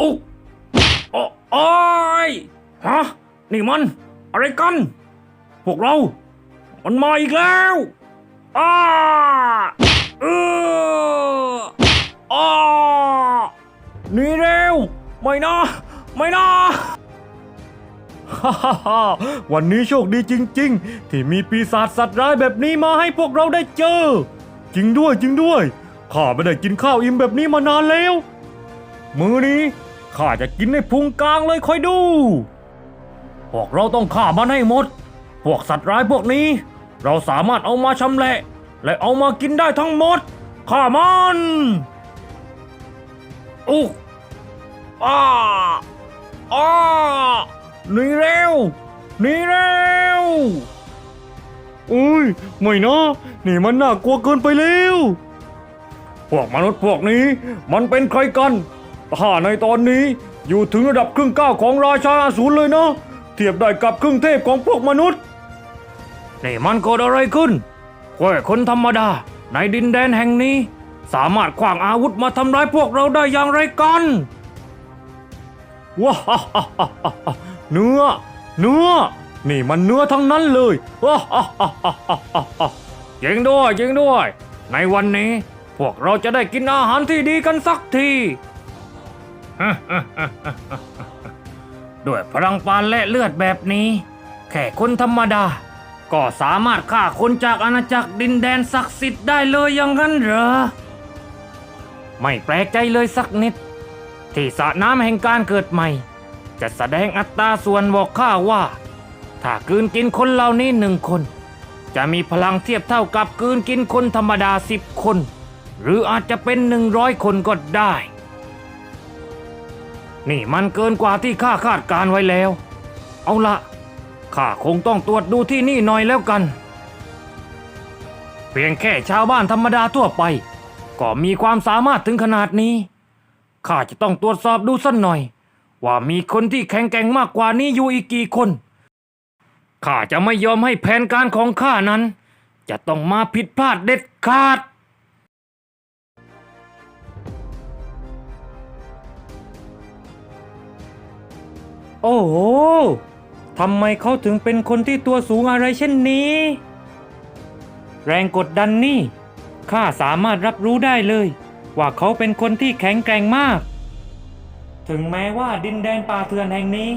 อุ๊กโอ้โอยฮะ นี่มัน อะไรกัน พวกเรา มันมาอีกแล้วอ้าเอออ้าหนีเร็ว ไม่นะ ไม่นะฮ่าฮ่าฮ่าวันนี้โชคดีจริง ๆ ที่มีปีศาจสัตว์ร้ายแบบนี้มาให้พวกเราได้เจอ จริงด้วยจริงด้วย ข้าไม่ได้กินข้าวอิ่มแบบนี้มานานแล้ว มือนี้ ข้าจะกินในพุงกลางเลยคอยดู พวกเราต้องฆ่ามันให้หมด พวกสัตว์ร้ายพวกนี้ เราสามารถเอามาชำแหละ และเอามากินได้ทั้งหมดฆ่ามันอุ๊กอ้าอ้าหนีเร็วหนีเร็วอุ้ยไม่นะนี่มันน่ากลัวเกินไปแล้ว พวกมนุษย์พวกนี้มันเป็นใครกัน ถ้าในตอนนี้อยู่ถึงระดับครึ่งก้าวของราชาอสูรเลยนะ เทียบได้กับครึ่งเทพของพวกมนุษย์นี่มันเกิดอะไรขึ้นแค่คนธรรมดาในดินแดนแห่งนี้ สามารถขว้างอาวุธมาทำร้ายพวกเราได้อย่างไรกันว้าฮ่าฮ่าฮ่าฮ่าเนื้อ เนื้อ นี่มันเนื้อทั้งนั้นเลยว้ายิงด้วยจริงด้วย ในวันนี้พวกเราจะได้กินอาหารที่ดีกันสักที ด้วยพลังปานและเลือดแบบนี้ แค่คนธรรมดา ก็สามารถฆ่าคนจากอาณาจักรดินแดนศักดิ์สิทธิ์ได้เลยอย่างนั้นเหรอ ไม่แปลกใจเลยสักนิด ที่สระน้ำแห่งการเกิดใหม่ จะแสดงอัตราส่วนบอกข้าว่า ถ้ากืนกินคนเหล่านี้หนึ่งคน จะมีพลังเทียบเท่ากับกืนกินคนธรรมดาสิบคน หรืออาจจะเป็นหนึ่งร้อยคนก็ได้ นี่มันเกินกว่าที่ข้าคาดการไว้แล้ว เอาละข้าคงต้องตรวจดูที่นี่หน่อยแล้วกัน เพียงแค่ชาวบ้านธรรมดาทั่วไป ก็มีความสามารถถึงขนาดนี้ ข้าจะต้องตรวจสอบดูสักหน่อย ว่ามีคนที่แข็งแกร่งมากกว่านี้อยู่อีกกี่คน ข้าจะไม่ยอมให้แผนการของข้านั้น จะต้องมาผิดพลาดเด็ดขาด โอ้โหทำไมเขาถึงเป็นคนที่ตัวสูงอะไรเช่นนี้ แรงกดดันนี่ข้าสามารถรับรู้ได้เลย ว่าเขาเป็นคนที่แข็งแกร่งมาก ถึงแม้ว่าดินแดนป่าเถื่อนแห่งนี้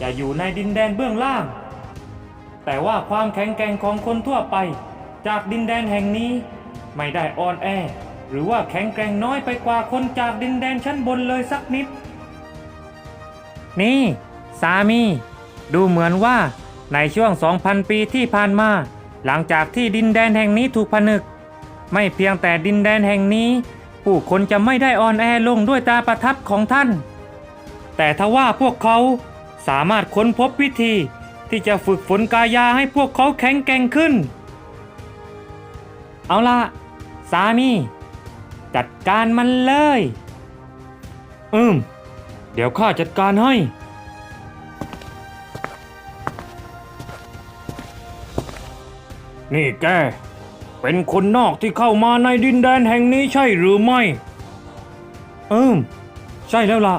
จะอยู่ในดินแดนเบื้องล่าง แต่ว่าความแข็งแกร่งของคนทั่วไป จากดินแดนแห่งนี้ ไม่ได้อ่อนแอ หรือว่าแข็งแกร่งน้อยไปกว่าคนจากดินแดนชั้นบนเลยสักนิด นี่ สามี ดูเหมือนว่าในช่วง 2,000 ปีที่ผ่านมา หลังจากที่ดินแดนแห่งนี้ถูกผนึก ไม่เพียงแต่ดินแดนแห่งนี้ ผู้คนจะไม่ได้อ่อนแอลงด้วยตาประทับของท่าน แต่ทว่าพวกเขาสามารถค้นพบวิธีที่จะฝึกฝนกายาให้พวกเขาแข็งแกร่งขึ้น เอาละสามี จัดการมันเลย อืม เดี๋ยวข้าจัดการให้ นี่แก เป็นคนนอกที่เข้ามาในดินแดนแห่งนี้ใช่หรือไม่ เอิมใช่แล้วล่ะ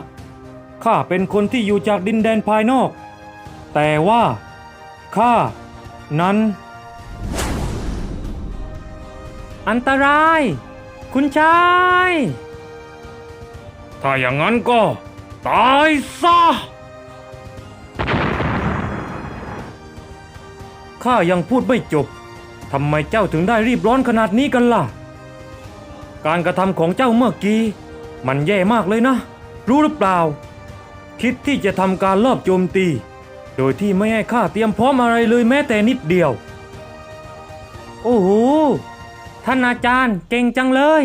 ข้าเป็นคนที่อยู่จากดินแดนภายนอก แต่ว่าข้านั้น อันตราย คุณชาย ถ้าอย่างนั้นก็ ตายซะ ข้ายังพูดไม่จบ ทำไมเจ้าถึงได้รีบร้อนขนาดนี้กันล่ะ การกระทำของเจ้าเมื่อกี้ มันแย่มากเลยนะ รู้หรือเปล่า คิดที่จะทำการลอบโจมตี โดยที่ไม่ให้ข้าเตรียมพร้อมอะไรเลยแม้แต่นิดเดียว โอ้โห ท่านอาจารย์เก่งจังเลย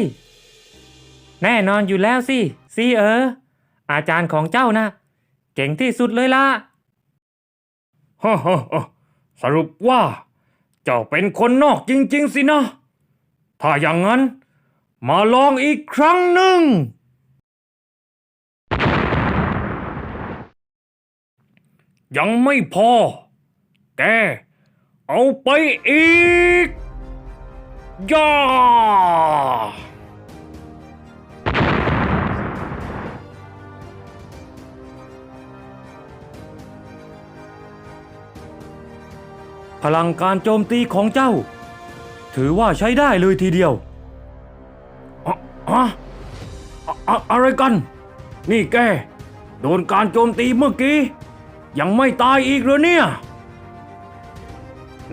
แน่นอนอยู่แล้วสิซีเออ อาจารย์ของเจ้านะ เก่งที่สุดเลยล่ะฮ่าฮ่าฮ่าสรุปว่า เจ้าเป็นคนนอกจริง ๆ สินะ ถ้าอย่างนั้น มาลองอีกครั้งหนึ่ง ยังไม่พอ แก เอาไปอีกย่า พลังการโจมตีของเจ้า ถือว่าใช้ได้เลยทีเดียวอะอะอะอะไรกัน นี่แกโดนการโจมตีเมื่อกี้ ยังไม่ตายอีกเหรอเนี่ย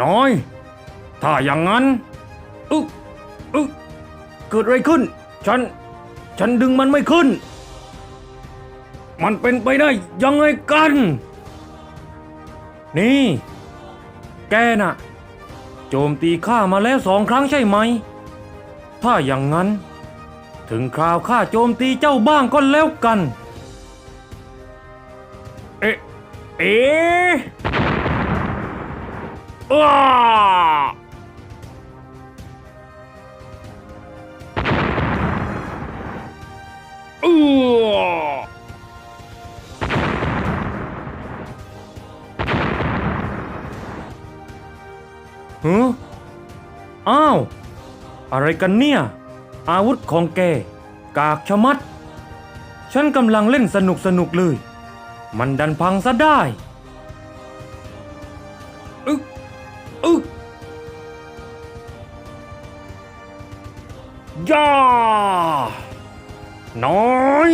น้อย ถ้าอย่างนั้นอึกอึกเกิดอะไรขึ้น ฉัน ฉันดึงมันไม่ขึ้น มันเป็นไปได้ยังไงกัน นี่ แกน่ะ โจมตีข้ามาแล้วสองครั้งใช่ไหม ถ้าอย่างนั้น ถึงคราวข้าโจมตีเจ้าบ้างก็แล้วกัน เอ๊ะ เอ๊ะอ้า ฮึอ้าว อะไรกันเนี่ย อาวุธของแก กากชะมัด ฉันกำลังเล่นสนุกสนุกเลย มันดันพังซะได้อึกอึกย่าน้อย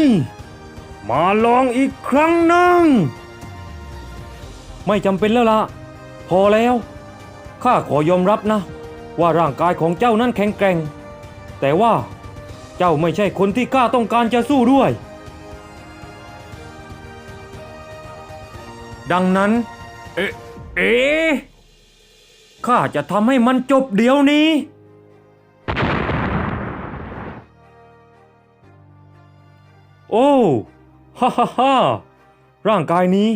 มาลองอีกครั้งหนึ่งไม่จำเป็นแล้วล่ะ พอแล้ว ข้าขอยอมรับนะ ว่าร่างกายของเจ้านั้นแข็งแกร่ง แต่ว่าเจ้าไม่ใช่คนที่ข้าต้องการจะสู้ด้วย ดังนั้น เอ๊ะเอ๊ะข้าจะทำให้มันจบเดี๋ยวนี้ โอ้ฮ่าฮ่าฮ่าร่างกายนี้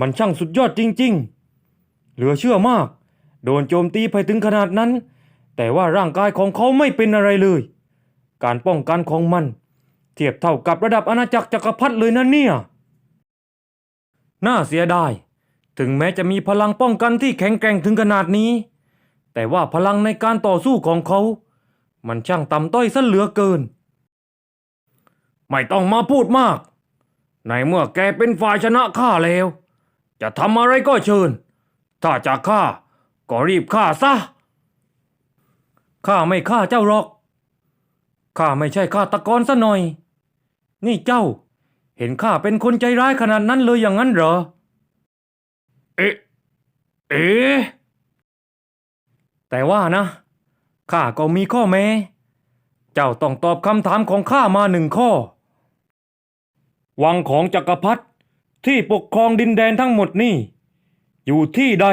มันช่างสุดยอดจริง ๆ เหลือเชื่อมาก โดนโจมตีไปถึงขนาดนั้น แต่ว่าร่างกายของเขาไม่เป็นอะไรเลย การป้องกันของมัน เทียบเท่ากับระดับอาณาจักรจักรพรรดิเลยนะเนี่ย น่าเสียดาย ถึงแม้จะมีพลังป้องกันที่แข็งแกร่งถึงขนาดนี้ แต่ว่าพลังในการต่อสู้ของเขา มันช่างต่ำต้อยซะเหลือเกิน ไม่ต้องมาพูดมาก ในเมื่อแกเป็นฝ่ายชนะข้าแล้ว จะทำอะไรก็เชิญ ถ้าจะฆ่า ก็รีบฆ่าซะ ข้าไม่ฆ่าเจ้าหรอก ข้าไม่ใช่ฆาตกรซะหน่อย นี่เจ้า เห็นข้าเป็นคนใจร้ายขนาดนั้นเลยอย่างนั้นเหรอ เอ๊ะ เอ๊ะ แต่ว่านะ ข้าก็มีข้อแม้ เจ้าต้องตอบคำถามของข้ามาหนึ่งข้อ วังของจักรพรรดิที่ปกครองดินแดนทั้งหมดนี่ อยู่ที่ใด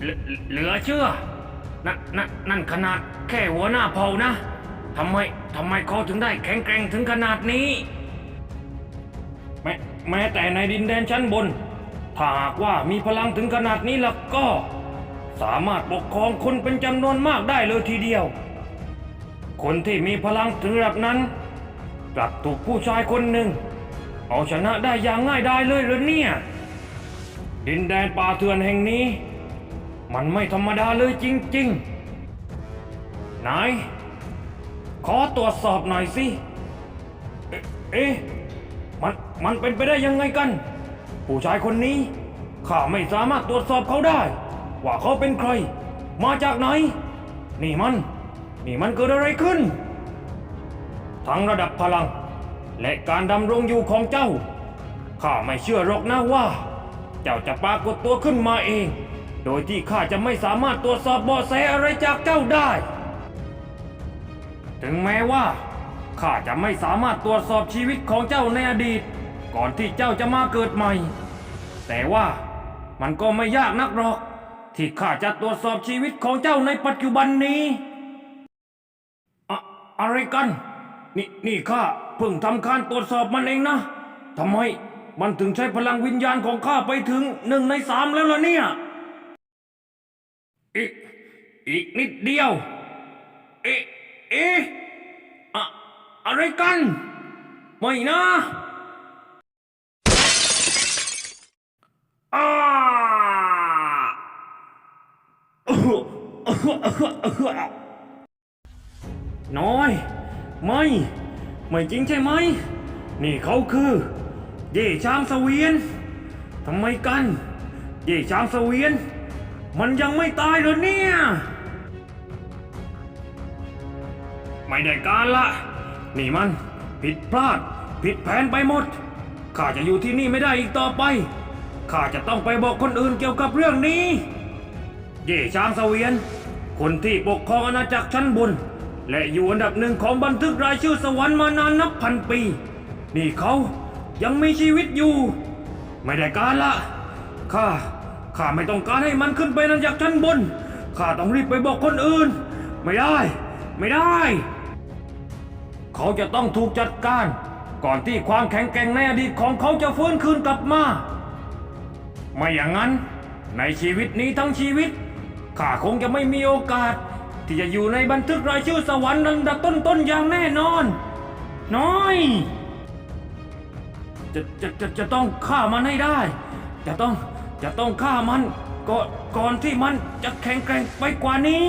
เหลือเชื่อนั่นนั่นนั่นขนาดแค่หัวหน้าเผ่านะทำไมทำไมเขาถึงได้แข็งแกร่งถึงขนาดนี้ แม้แม้แต่ในดินแดนชั้นบน ถ้าหากว่ามีพลังถึงขนาดนี้แล้วก็ สามารถปกครองคนเป็นจำนวนมากได้เลยทีเดียว คนที่มีพลังถึงระดับนั้น กลับถูกผู้ชายคนหนึ่ง เอาชนะได้อย่างง่ายดายเลยเหรอเนี่ย ดินแดนป่าเถื่อนแห่งนี้ มันไม่ธรรมดาเลยจริงๆ นาย ขอตรวจสอบหน่อยสิ เอ๊ะเอ๊ะมัน มันเป็นไปได้ยังไงกัน ผู้ชายคนนี้ ข้าไม่สามารถตรวจสอบเขาได้ ว่าเขาเป็นใคร มาจากไหน นี่มัน นี่มันเกิดอะไรขึ้น ทั้งระดับพลัง และการดำรงอยู่ของเจ้า ข้าไม่เชื่อหรอกนะว่า เจ้าจะปรากฏตัวขึ้นมาเอง โดยที่ข้าจะไม่สามารถตรวจสอบเบาะแสอะไรจากเจ้าได้ ถึงแม้ว่าข้าจะไม่สามารถตรวจสอบชีวิตของเจ้าในอดีต ก่อนที่เจ้าจะมาเกิดใหม่ แต่ว่ามันก็ไม่ยากนักหรอก ที่ข้าจะตรวจสอบชีวิตของเจ้าในปัจจุบันนี้ อะอะไรกัน นี่นี่ข้าเพิ่งทำการตรวจสอบมันเองนะทำไมมันถึงใช้พลังวิญญาณของข้าไปถึงหนึ่งในสามแล้วล่ะเนี่ย อีกนิดเดียว เอ๊ะ เอ๊ะอะอะไรกัน ไม่นะอ้าน้อย ไม่ ไม่จริงใช่ไหม นี่เขาคือ เย่ช้างเสวียนทำไมกัน เย่ช้างเสวียน มันยังไม่ตายเลยเนี่ย ไม่ได้การละ นี่มัน ผิดพลาด ผิดแผนไปหมด ข้าจะอยู่ที่นี่ไม่ได้อีกต่อไป ข้าจะต้องไปบอกคนอื่นเกี่ยวกับเรื่องนี้ เย่ช้างเสวียน คนที่ปกครองอาณาจักรชั้นบน และอยู่อันดับหนึ่งของบันทึกรายชื่อสวรรค์มานานนับพันปี นี่เขายังมีชีวิตอยู่ ไม่ได้การละ ข้า ข้าไม่ต้องการให้มันขึ้นไปนันจากชั้นบน ข้าต้องรีบไปบอกคนอื่น ไม่ได้ ไม่ได้ เขาจะต้องถูกจัดการ ก่อนที่ความแข็งแกร่งในอดีตของเขาจะฟื้นคืนกลับมาไม่อย่างนั้น ในชีวิตนี้ทั้งชีวิตข้าคงจะไม่มีโอกาส ที่จะอยู่ในบันทึกรายชื่อสวรรค์อันดับต้นๆอย่างแน่นอน น้อยจะจะจะจะต้องฆ่ามันให้ได้ จะต้องจะต้องฆ่ามันก่อนก่อนที่มันจะแข็งแกร่งไปกว่านี้